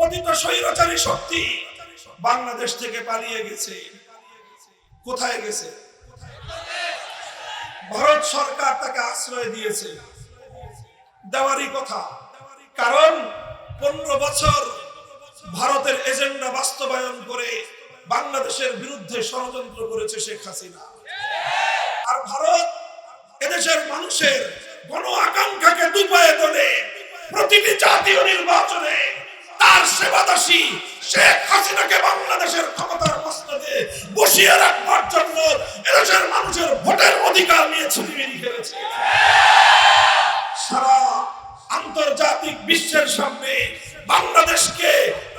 পতিত স্বৈরাচারী শক্তি বাংলাদেশ থেকে পালিয়ে গেছে। কোথায় গেছে? ভারত সরকার তাকে আশ্রয় দিয়েছে। দেওয়ারই কথা। কারণ পনেরো বছর ভারতের এজেন্ডা বাস্তবায়ন করে বাংলাদেশের বিরুদ্ধে ষড়যন্ত্র করেছে শেখ হাসিনা। আর ভারত এদেশের মানুষের গণ আকাঙ্ক্ষাকে দুপায়ে তোলে প্রতিটি জাতীয় নির্বাচনে তার সেবাদাসী শেখ হাসিনাকে বাংলাদেশের ক্ষমতার মস্তদে বসিয়ে রাখবার জন্য এদেশের মানুষের ভোটের অধিকার নিয়ে ছুটিবিরি খেলেছে সারা আন্তর্জাতিক বিশ্বের সামনে বাংলাদেশকে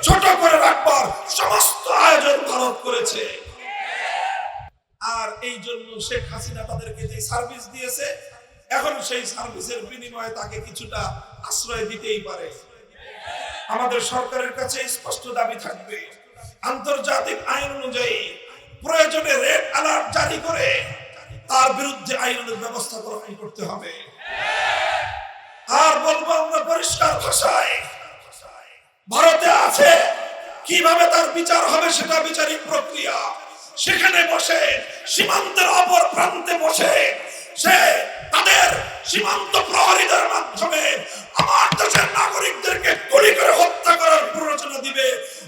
ছোট করে রাখবার সমস্ত আয়োজন ভারত করেছে। আর এই জন্য শেখ হাসিনা তাদেরকে যে সার্ভিস দিয়েছে, এখন সেই সার্ভিসের বিনিময়ে তাকে কিছুটা আশ্রয় দিতেই পারে। আমাদের সরকারের কাছে স্পষ্ট দাবি থাকবে। আন্তর্জাতিক আইন অনুযায়ী প্রয়োজনে রেড অ্যালার্ট জারি করে তার বিরুদ্ধে আইনের ব্যবস্থা গ্রহণ করতে হবে। আর বলব আমরা পরিষ্কার ভাষায়, ভারতে আছে, কীভাবে তার বিচার হবে সেটা বিচারিক প্রক্রিয়া। সেখানে বসে সীমান্তের অপর প্রান্তে বসে সে তাদের সীমান্ত প্রহরীদের মাধ্যমে আমার দেশের নাগরিকদেরকে গুলি করে হত্যা করার প্ররোচনা দিবে।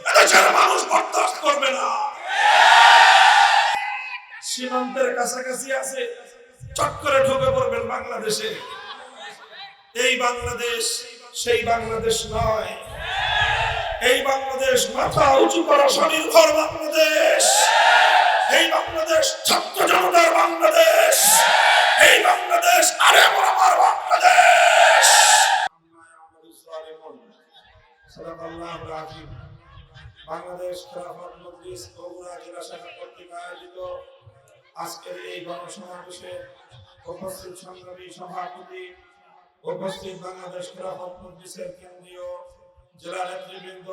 এদেশের মানুষ বরদাস্ত করবে না। সীমান্তের কাছাকাছি আছে, চট করে ঢুকে পড়বেন বাংলাদেশে। এই বাংলাদেশ সেই বাংলাদেশ নয়। এই বাংলাদেশ মাথা উঁচু করা স্বনির্ভর বাংলাদেশ। এই বাংলাদেশ ছাত্র জনতার বাংলাদেশ। এই বাংলাদেশ, আরে আমার বাংলাদেশ। বাংলাদেশ খেলাফত মজলিস জেলা শাখা কর্তৃক আয়োজিত আজকের এই গণসমাবেশে উপস্থিত সংগ্রামী সভাপতি, উপস্থিত বাংলাদেশ খেলাফত কেন্দ্রীয় জেলা নেতৃবৃন্দ,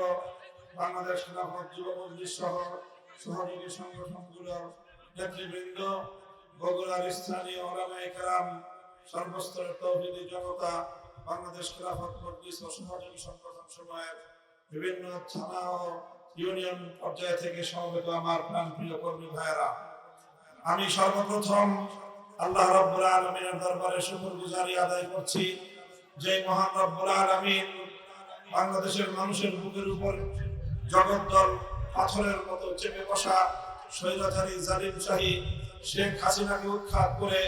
বাংলাদেশ খেলাফত যুব সহ সহযোগী সংগঠনগুলোর নেতৃবৃন্দ বগুড়ার স্থানীয় ওলামায়ে কেরাম, সর্বস্তরের তৌহিদি জনতা, বাংলাদেশ খেলাফত মজলিস ও সহযোগী সংগঠন সময়ের বিভিন্ন থানা ও ইউনিয়ন পর্যায় থেকে সমবেত আমার প্রাণপ্রিয় কর্মী ভাইয়েরা, আমি সর্বপ্রথম আল্লাহ রব্বুল আলমিনের দরবারে শুকুর গুজারি আদায় করছি। যে মহান রব্বুল আলমিন বাংলাদেশের মানুষের বুকের উপর জগদ্দল পাথরের মতো চেপে বসা স্বৈরাচারী জালিম শাহী শেখ হাসিনাকে উৎখাত করে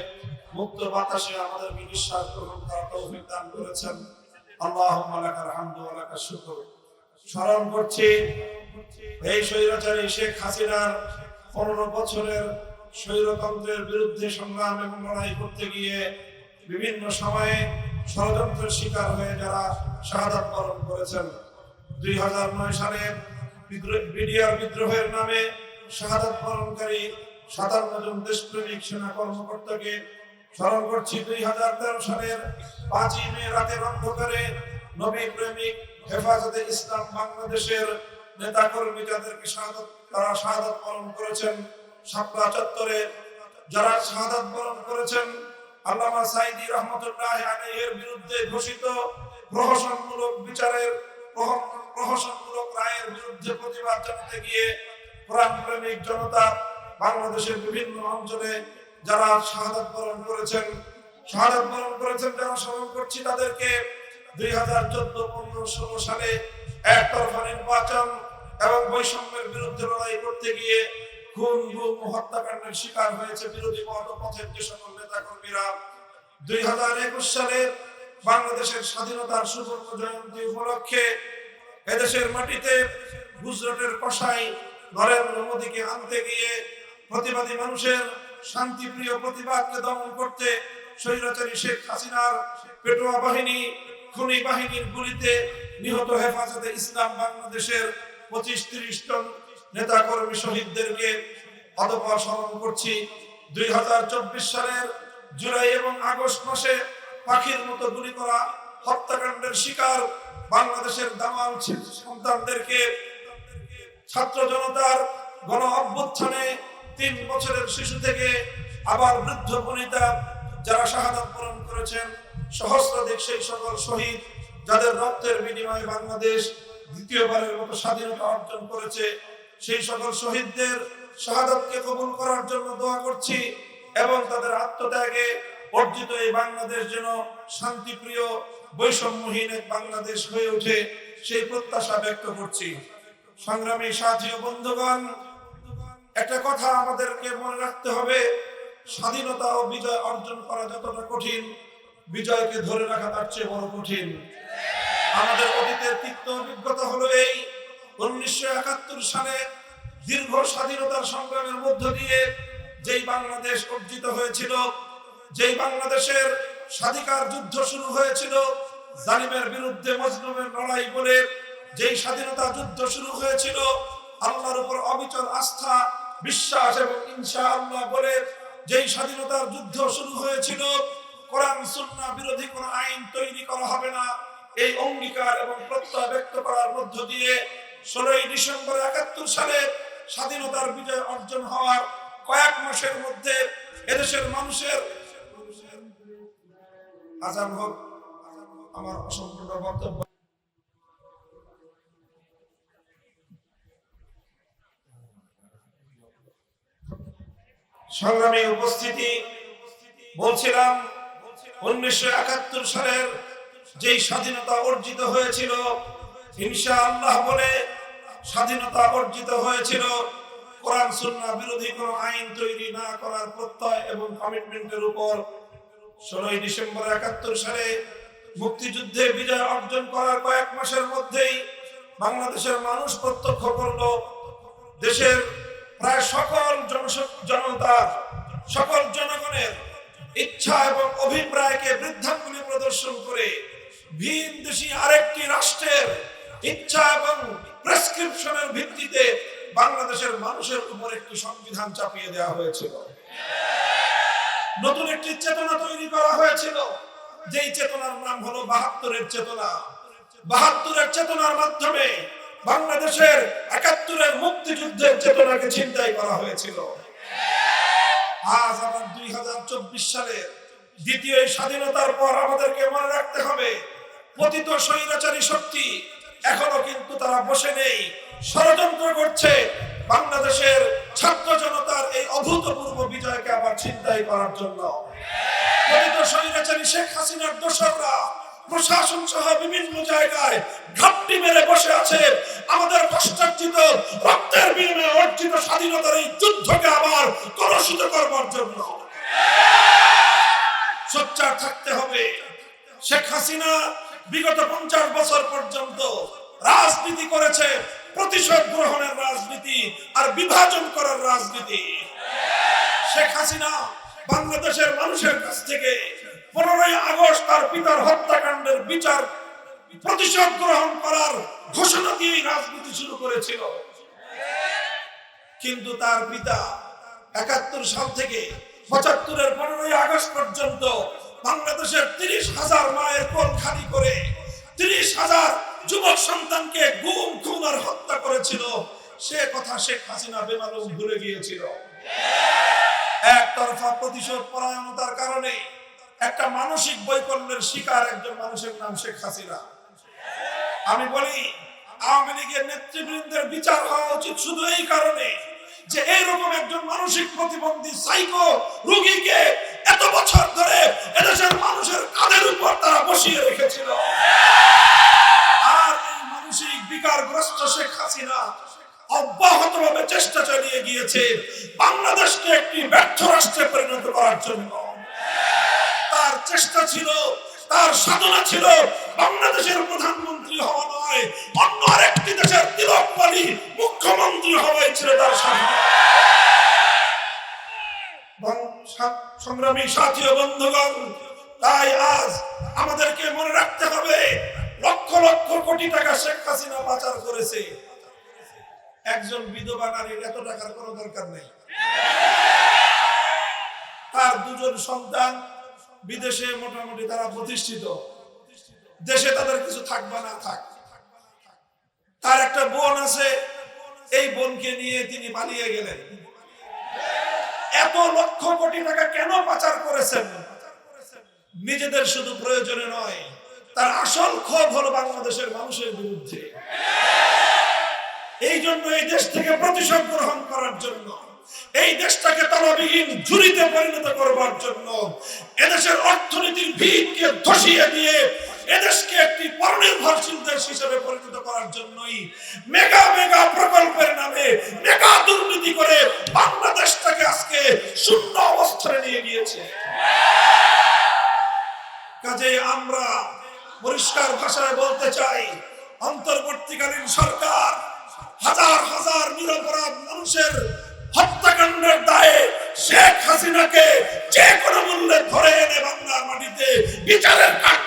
মুক্ত বাতাসে আমাদের নিঃশ্বাস গ্রহণ করার তৌফিক দান করেছেন। আল্লাহ লাকাল হামদু লাকাশ শুকর। স্মরণ করছি, এই স্বৈরাচারী শেখ হাসিনার পনেরো বছরের স্বৈরতন্ত্রের বিরুদ্ধে সংগ্রাম এবং লড়াই করতে গিয়ে বিভিন্ন সময়ে ষড়যন্ত্রের শিকার হয়ে যারা শাহাদাত বরণ করেছেন। দুই হাজার নয় সালে বিদ্রোহের নামে শাহাদাত বরণকারী সাতান্ন জন দেশপ্রেমিক সেনা কর্মকর্তাকে স্মরণ করছি। দুই হাজার তেরো সালের পাঁচই মে রাতের অন্ধকারে নবী প্রেমিক হেফাজতে ইসলাম বাংলাদেশের নেতা কর্মী যাদেরকে তারা শাহাদত পালন করেছেন। শাপলা চত্বরে যারা শাহাদত বরণ করেছেন, আল্লামা সাইদি রহমতুল্লাহ আলাইহির বিরুদ্ধে ঘোষিত প্রহসনমূলক বিচারের প্রহ- প্রহসনমূলক রায়ের বিরুদ্ধে প্রতিবাদ জানাতে গিয়ে কোরআন প্রেমিক জনতা বাংলাদেশের বিভিন্ন অঞ্চলে যারা শাহাদত বরণ করেছেন, শাহাদত বরণ করেছেন যারা স্মরণ করছি তাদেরকে দুই হাজার চোদ্দ, পনেরো, ষোলো সালে একতরফা নির্বাচন এবং বৈষম্যের বিরুদ্ধে লড়াই করতে গিয়ে খুন, গুম হত্যাকাণ্ডের শিকার হয়েছে বিরোধী মত পথের যে সকল নেতা কর্মীরা দুই হাজার একুশ সালে বাংলাদেশের স্বাধীনতার সুবর্ণ জয়ন্তী উপলক্ষে এদেশের মাটিতে গুজরাটের কষাই নরেন্দ্র মোদীকে আনতে গিয়ে প্রতিবাদী মানুষের শান্তিপ্রিয় প্রতিবাদকে দমন করতে স্বৈরাচারী শেখ হাসিনার পেটোয়া বাহিনী, খুনি বাহিনীর গুলিতে নিহত হেফাজতে ইসলাম বাংলাদেশের পঁচিশ তিরিশ জন নেতা কর্মী শহীদদেরকে অতপর স্মরণ করছি, দুই হাজার চব্বিশ সালের জুলাই এবং আগস্ট মাসে পাখির মতো গুলি করা, হত্যাকাণ্ডের শিকার বাংলাদেশের দামাল সন্তানদেরকে ছাত্র জনতার গণ অভ্যুত্থানে তিন বছরের শিশু থেকে আবার বৃদ্ধ বনিতা যারা শাহাদাত বরণ করেছেন সহস্রাধিক সেই সকল শহীদ যাদের রক্তের বিনিময়ে বাংলাদেশ দ্বিতীয়বারের মতো স্বাধীনতা অর্জন করেছে, সেই সকল শহীদদের শাহাদতকে কবুল করার জন্য দোয়া করছি এবং তাদের আত্মত্যাগে অর্জিত এই বাংলাদেশ যেন শান্তিপ্রিয়, বৈষম্যহীন এক বাংলাদেশ হয়ে ওঠে সেই প্রত্যাশা ব্যক্ত করছি। সংগ্রামী সাথী বন্ধুগণ একটা কথা আমাদেরকে মনে রাখতে হবে, স্বাধীনতা ও বিজয় অর্জন করা যতটা কঠিন, বিজয়কে ধরে রাখা তার চেয়ে বড় কঠিন। আমাদের অতীতের তিক্ত অভিজ্ঞতা হলো এই, উনিশশো একাত্তর সালে দীর্ঘ স্বাধীনতার সংগ্রামের মধ্য দিয়ে যেই বাংলাদেশ অর্জিত হয়েছিল, যেই বাংলাদেশের স্বাধিকার যুদ্ধ শুরু হয়েছিল, জালিমের বিরুদ্ধে মজলুমের লড়াই বলে যেই স্বাধীনতা যুদ্ধ শুরু হয়েছিল, আল্লাহর উপর অবিচল আস্থা বিশ্বাস এবং ইনশা আল্লাহ বলে যেই স্বাধীনতার যুদ্ধ শুরু হয়েছিল, কোরআন, সুন্নাহ বিরোধী কোনো আইন তৈরি করা হবে না। এই অঙ্গীকার এবং প্রত্যয় ব্যক্ত করার মধ্য দিয়ে ষোলোই ডিসেম্বর একাত্তর সালে স্বাধীনতার বিজয় অর্জন হওয়ার কয়েক মাসের মধ্যে এদেশের মানুষের আজান হোক, আমার অসম্পূর্ণ বক্তব্য। সংগ্রামী উপস্থিতি বলছিলাম, উনিশশো একাত্তর সালের যেই স্বাধীনতা অর্জিত হয়েছিল হিংসা আল্লাহ বলে স্বাধীনতা অর্জিত হয়েছিল, কোরআন, সুন্নাহ বিরোধী কোনো আইন তৈরি না করার প্রত্যয় এবং কমিটমেন্টের উপর। ষোলোই ডিসেম্বর একাত্তর সালে মুক্তিযুদ্ধে বিজয় অর্জন করার কয়েক মাসের মধ্যেই বাংলাদেশের মানুষ প্রত্যক্ষ করল, দেশের প্রায় সকল জনতার, সকল জনগণের ইচ্ছা এবং অভিপ্রায়কে বৃদ্ধাঙ্গুলি প্রদর্শন করে ভিন দেশি আরেকটি রাষ্ট্রের ইচ্ছা এবং প্রেসক্রিপশনের ভিত্তিতে বাংলাদেশের মানুষের উপর একটি সংবিধান চাপিয়ে দেওয়া হয়েছিল। নতুন একটি চেতনা তৈরি করা হয়েছিল। যেই চেতনার নাম হলো বাহাত্তরের চেতনা। বাহাত্তরের চেতনার মাধ্যমে বাংলাদেশের মুক্তিযুদ্ধের চেতনাকে ছিনতাই করা হয়েছিল। আজ আবার দুই হাজার চব্বিশ সালের দ্বিতীয় স্বাধীনতার পর আমাদেরকে মনে রাখতে হবে, পতিত স্বৈরাচারী শক্তি এখনও কিন্তু তারা বসে নেই। ষড়যন্ত্র করছে বাংলাদেশের ছাত্র জনতার এই অভূতপূর্ব বিজয়কে আবার ছিনতাই করার জন্য। পতিত স্বৈরাচারী শেখ হাসিনার দোসররা প্রশাসন সহ বিভিন্ন জায়গায় ঘাপটি মেরে বসে আছে। আমাদের কষ্টার্জিত, রক্তের বিনিময়ে অর্জিত স্বাধীনতার এই যুদ্ধকে আবার কলুষিত করবার জন্য। সোচ্চার থাকতে হবে। শেখ হাসিনা বিগত পঞ্চাশ বছর পর্যন্ত রাজনীতি করেছে, প্রতিশোধ গ্রহণের রাজনীতি আর বিভাজন করার রাজনীতি। শেখ হাসিনা বাংলাদেশের মানুষের কাছ থেকে পনেরোই আগস্ট তার পিতার হত্যাকাণ্ডের বিচার প্রতিশোধ গ্রহণ করার ঘোষণা দিয়ে রাজনীতি শুরু করেছিল। কিন্তু তার পিতা একাত্তর সাল থেকে পঁচাত্তরের পনেরোই আগস্ট পর্যন্ত বাংলাদেশের তিরিশ হাজার মায়ের কোল খালি করে তিরিশ হাজার যুবক সন্তানকে গুম, খুন আর হত্যা করেছিল। সে কথা শেখ হাসিনা বেমালুম ভুলে গিয়েছিল। একতরফা প্রতিশোধ পরায়ণতার কারণে একটা মানসিক বৈকল্যের শিকার একজন মানুষের নাম শেখ হাসিনা। আমি বলি, আওয়ামী লীগের নেতৃবৃন্দের বিচার হওয়া উচিত শুধু এই কারণে যে এইরকম একজন মানসিক প্রতিবন্ধী সাইকো রোগীকে এত বছর ধরে এদেশের মানুষের কাঁধের উপর তারা বসিয়ে রেখেছিল। আর এই মানসিক বিকারগ্রস্ত শেখ হাসিনা অব্যাহতভাবে চেষ্টা চালিয়ে গিয়েছে বাংলাদেশকে একটি ব্যর্থ রাষ্ট্রে পরিণত করার জন্য। তার চেষ্টা ছিল, তার সাধনা ছিল। বাংলাদেশের প্রধানমন্ত্রী হওয়া নয়, অন্য আরেকটি দেশের তিলক পালি মুখ্যমন্ত্রী হওয়াই ছিল তার সাধনা। সংগ্রামী সাথী বন্ধুগণ, তাই আজ আমাদেরকে মনে রাখতে হবে, লক্ষ লক্ষ কোটি টাকা শেখ হাসিনা পাচার করেছে। একজন বিধবা নারীর এত টাকার কোনো দরকার নেই। তার দুজন সন্তান বিদেশে মোটামুটি তারা প্রতিষ্ঠিত। দেশে তাদের কিছু থাকবে না থাক। তার একটা বোন আছে, এই বোনকে নিয়ে তিনি পালিয়ে গেলেন। এত লক্ষ কোটি টাকা কেন পাচার করেছেন? নিজেদের শুধু প্রয়োজনে নয়, তার আসল ক্ষোভ হলো বাংলাদেশের মানুষের বিরুদ্ধে। এই জন্য এই দেশ থেকে প্রতিশোধ গ্রহণ করার জন্য এই দেশটাকে তলবিহীন ঝুড়িতে পরিণত করবার জন্য এদেশের অর্থনীতির ভিতকে ধসিয়ে দিয়ে এদেশকে একটি পরনির্ভরশীল দেশ হিসেবে পরিণত করার জন্যই মেগা মেগা প্রকল্পের নামে মেগা দুর্নীতি করে বাংলাদেশটাকে আজকে শূন্য অবস্থানে নিয়ে গিয়েছে কাজে আমরা পরিষ্কার ভাষায় বলতে চাই, অন্তর্বর্তীকালীন সরকার হাজার হাজার নিরপরাধ মানুষের হত্যাকাণ্ডের দায়ে শেখ হাসিনাকে যে কোনো মূল্যে ধরে এনে বাংলার মাটিতে বিচারের কাঠ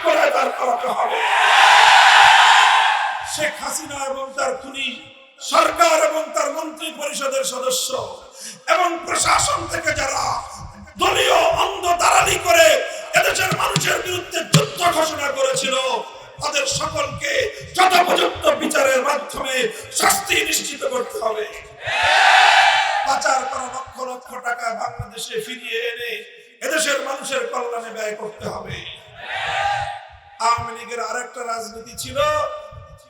লীগের আরেকটা রাজনীতি ছিল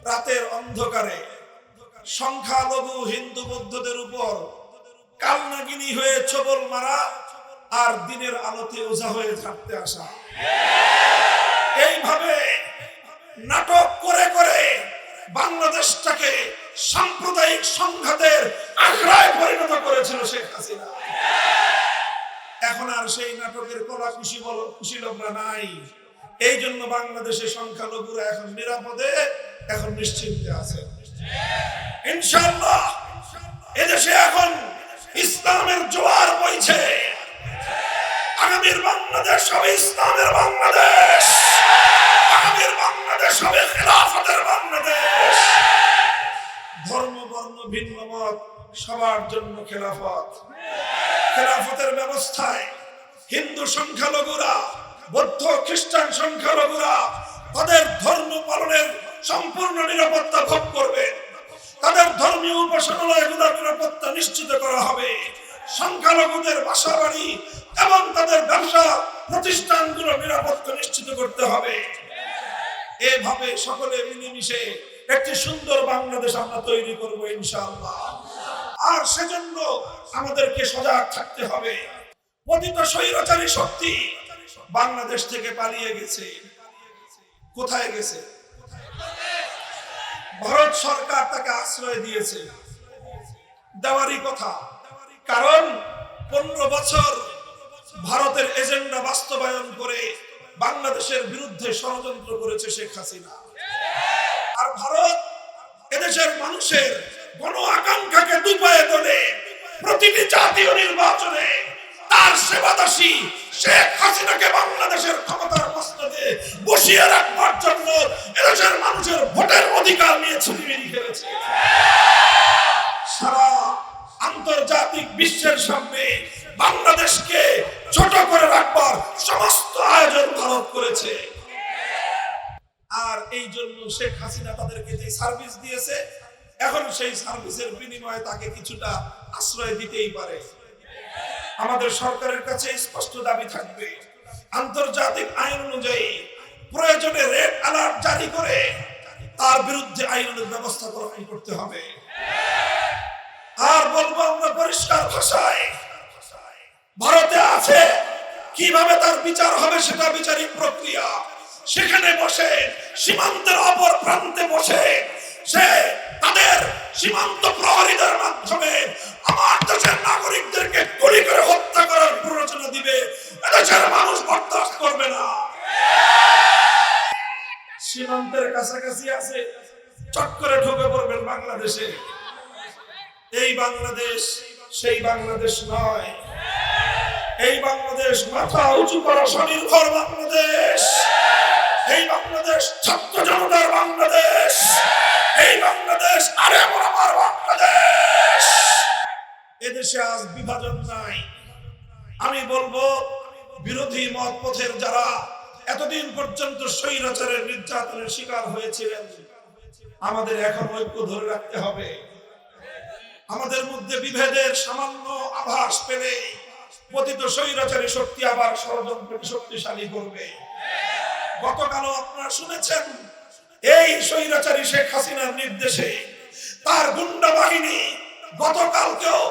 রাতের অন্ধকারে। সংখ্যালঘু হিন্দু বৌদ্ধদের উপর কালনাগিনী হয়ে ছবল মারা আর দিনের আলোতে ওঝা হয়ে থাকতে আসা। এইভাবে নাটক করে করে বাংলাদেশটাকে সাম্প্রদায়িক সংঘাতের আখড়ায় পরিণত করেছিল শেখ হাসিনা। এখন আর সেই নাটকের কলা খুশি বল কুশীলভরা নাই। এই জন্য বাংলাদেশের সংখ্যালঘুরা এখন নিরাপদে, এখন নিশ্চিন্তে আছে। ইনশাল্লাহ এদেশে এখন ইসলামের জোয়ার বইছে। আগামীর বাংলাদেশ হবে ইসলামের বাংলাদেশ। আগামীর বাংলাদেশ হবে খেলাফতের বাংলাদেশ। ধর্ম, বর্ণ, ভিন্ন মত, সবার জন্য খেলাফত। খেলাফতের ব্যবস্থায় হিন্দু সংখ্যালঘুরা বৌদ্ধ খ্রিস্টান সংখ্যালঘুরা তাদের ধর্ম পালনের সম্পূর্ণ নিরাপত্তা ভোগ করবে। তাদের ধর্মীয় উপাসনালয়গুলোর নিরাপত্তা নিশ্চিত করা হবে। সংখ্যালঘুদের বাসা বাড়ি এবং তাদের ব্যবসা প্রতিষ্ঠানগুলো নিরাপত্তা নিশ্চিত করতে হবে। এভাবে সকলে মিলেমিশে একটি সুন্দর বাংলাদেশ আমরা তৈরি করব ইনশাআল্লাহ। আর সেজন্য আমাদেরকে সজাগ থাকতে হবে। পতিত স্বৈরাচারী শক্তি বাংলাদেশ থেকে পালিয়ে গেছে। কোথায় গেছে? ভারত সরকার তাকে আশ্রয় দিয়েছে। দেওয়ারই কথা। কারণ পনেরো বছর ভারতের এজেন্ডা বাস্তবায়ন করে বাংলাদেশের বিরুদ্ধে ষড়যন্ত্র করেছে শেখ হাসিনা। আর ভারত এদেশের মানুষের গণ আকাঙ্ক্ষাকে দুপায়ে তোলে, প্রতিটি জাতীয় নির্বাচনে তার সেবাদাসী শেখ হাসিনাকে বাংলাদেশের ক্ষমতার মস্তদে বসিয়ে রাখবার জন্য এদেশের মানুষের ভোটের অধিকার নিয়ে ছুটিমিনি খেলেছে সারা আন্তর্জাতিক বিশ্বের সামনে বাংলাদেশকে ছোট করে রাখবার সমস্ত আয়োজন ভারত করেছে। আর এই জন্য শেখ হাসিনা তাদেরকে যে সার্ভিস দিয়েছে, এখন সেই সার্ভিসের বিনিময়ে তাকে কিছুটা আশ্রয় দিতেই পারে। আমাদের সরকারের কাছে স্পষ্ট দাবি থাকবে। আন্তর্জাতিক আইন অনুযায়ী প্রয়োজনে রেড অ্যালার্ট জারি করে তার বিরুদ্ধে আইনের ব্যবস্থা গ্রহণ করতে হবে। আর বলব আমরা পরিষ্কার ভাষায়, ভারতে আছে, কীভাবে তার বিচার হবে সেটা বিচারিক প্রক্রিয়া। সেখানে বসে, সীমান্তের অপর প্রান্তে বসে সে তাদের সীমান্ত প্রহরীদের মাধ্যমে আমার দেশের নাগরিকদেরকে গুলি করে হত্যা করার প্ররোচনা দিবে এদেশের মানুষ বরদাস্ত করবে না। সীমান্তের কাছাকাছি আছে, চট ঢুকে পড়বেন বাংলাদেশে। এই বাংলাদেশ সেই বাংলাদেশ নয়। এই বাংলাদেশ মাথা উঁচু করা স্বনির্ভর বাংলাদেশ। এই বাংলাদেশ ছাত্র জনতার বাংলাদেশ। এই বাংলাদেশ আরে আমার বাংলাদেশ। এদেশে আজ বিভাজন নাই। আমি বলব, বিরোধী মত পথের যারা এতদিন পর্যন্ত স্বৈরাচারের নির্যাতনের শিকার হয়েছিলেন, আমাদের এখন ঐক্য ধরে রাখতে হবে। আমাদের মধ্যে বিভেদের সামান্য আভাস পেলে পতিত স্বৈরাচারী শক্তি আবার ষড়যন্ত্রকে শক্তিশালী করবে। গতকালও আপনারা শুনেছেন, এই স্বৈরাচারী শেখ হাসিনার নির্দেশে তার গুন্ডা বাহিনী গতকালকেও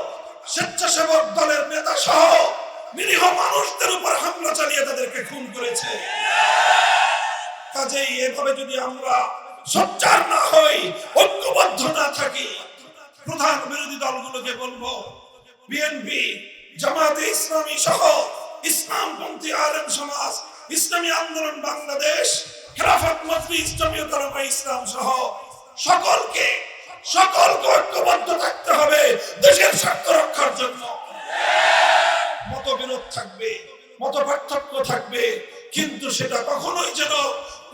স্বেচ্ছাসেবক দলের নেতা সহ নিরীহ মানুষদের উপর হামলা চালিয়ে তাদেরকে খুন করেছে। কাজেই এভাবে যদি আমরা সোচ্চার না হই, ঐক্যবদ্ধ না থাকি, প্রধান বিরোধী দলগুলোকে বলব, বিএনপি জামাতে ইসলামী সহ ইসলামপন্থী আলেম সমাজ, ইসলামী আন্দোলন বাংলাদেশ, খেলাফত মজলিস জমিয়ত ইসলাম সহ সকলকে সকলকে ঐক্যবদ্ধ থাকতে হবে দেশের স্বার্থ রক্ষার জন্য। মতবিরোধ থাকবে মত পার্থক্য থাকবে, কিন্তু সেটা কখনোই যেন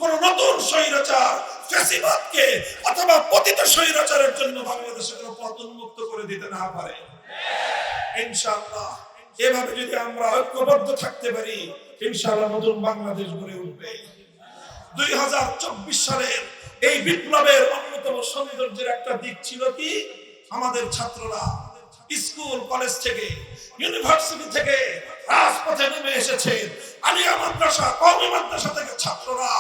কোন নতুন স্বৈরাচার, ফ্যাসিবাদকে অথবা পতিত স্বৈরাচারের জন্য বাংলাদেশে কোনো পথ উন্মুক্ত করে দিতে না পারে। ইনশাআল্লাহ, এভাবে যদি আমরা ঐক্যবদ্ধ থাকতে পারি, ইনশাআল্লাহ নতুন বাংলাদেশ গড়ে উঠবে। দুই হাজার চব্বিশ সালের এই বিপ্লবের অন্যতম সৌন্দর্যের একটা দিক ছিল কি? আমাদের ছাত্ররা স্কুল, কলেজ থেকে, ইউনিভার্সিটি থেকে রাজপথে নেমে এসেছে। আলিয়া মাদ্রাসা, কওমি মাদ্রাসা থেকে ছাত্ররা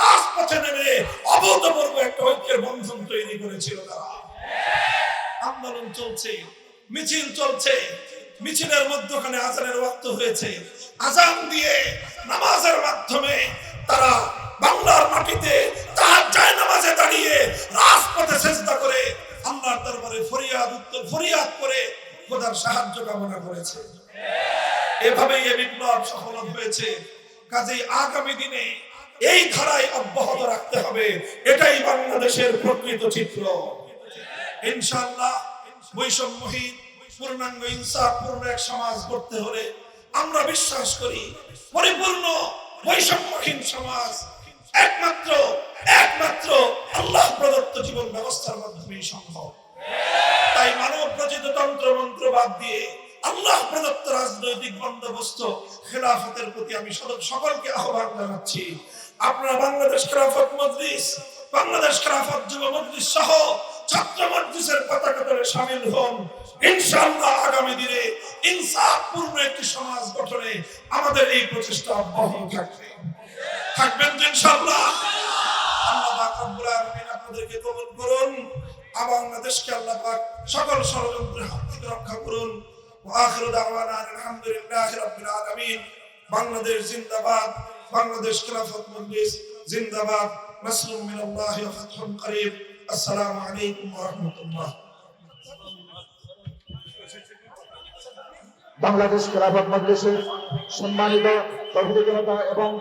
রাজপথে নেমে অভূতপূর্ব একটা ঐক্যের বন্ধন তৈরি করেছিল তারা। আন্দোলন চলছে, মিছিল চলছে, মিছিলের মধ্যখানে আজানের ওয়াক্ত হয়েছে। আজান দিয়ে নামাজের মাধ্যমে তারা বাংলার মাটিতে যায় নামাজে দাঁড়িয়ে রাজপথে চেষ্টা করে আল্লাহর দরবারে ফরিয়াদ উত্তর, ফরিয়াদ করে খোদার সাহায্য কামনা করেছে। এভাবেই এ বিপ্লব সফল হয়েছে। কাজেই আগামী দিনে এই ধারায় অব্যাহত রাখতে হবে। এটাই বাংলাদেশের প্রকৃত চিত্র। ইনশাআল্লাহ বৈষম্যহীন, পূর্ণাঙ্গ ইনসাফ, পূর্ণ এক সমাজ গড়তে হলে আমরা বিশ্বাস করি, পরিপূর্ণ বৈষম্যহীন সমাজ একমাত্র একমাত্র আল্লাহ প্রদত্ত জীবন ব্যবস্থার মাধ্যমেই সম্ভব। তাই মানব রচিত তন্ত্র মন্ত্র বাদ দিয়ে আল্লাহ প্রদত্ত রাজনৈতিক বন্দোবস্ত খেলাফতের প্রতি আমি সকলকে আহ্বান জানাচ্ছি। আপনারা বাংলাদেশ খেলাফত মজলিস, বাংলাদেশ খেলাফত যুব মজলিস সহ ছাত্র মজলিসের পতাকা তলে সামিল হন। ইনশাআল্লাহ আগামী দিনে ইনসাফপূর্ণ একটি সমাজ গঠনে আমাদের এই প্রচেষ্টা অব্যাহত থাকবে। থাকবেন আপনাদেরকে কবুল করুন বাংলাদেশকে আল্লাহ পাক সকল ষড়যন্ত্রের হাত থেকে রক্ষা করুন। বাংলাদেশ জিন্দাবাদ, বাংলাদেশ খেলাফত মজলিস, জিন্দাবাদ। নাসরুম মিনাল্লাহি ওয়া ফাতহুন করিব আসসালামু আলাইকুম ওয়া রাহমাতুল্লাহ। বাংলাদেশ খেলাফত মজলিসের সম্মানিত জনতা এবং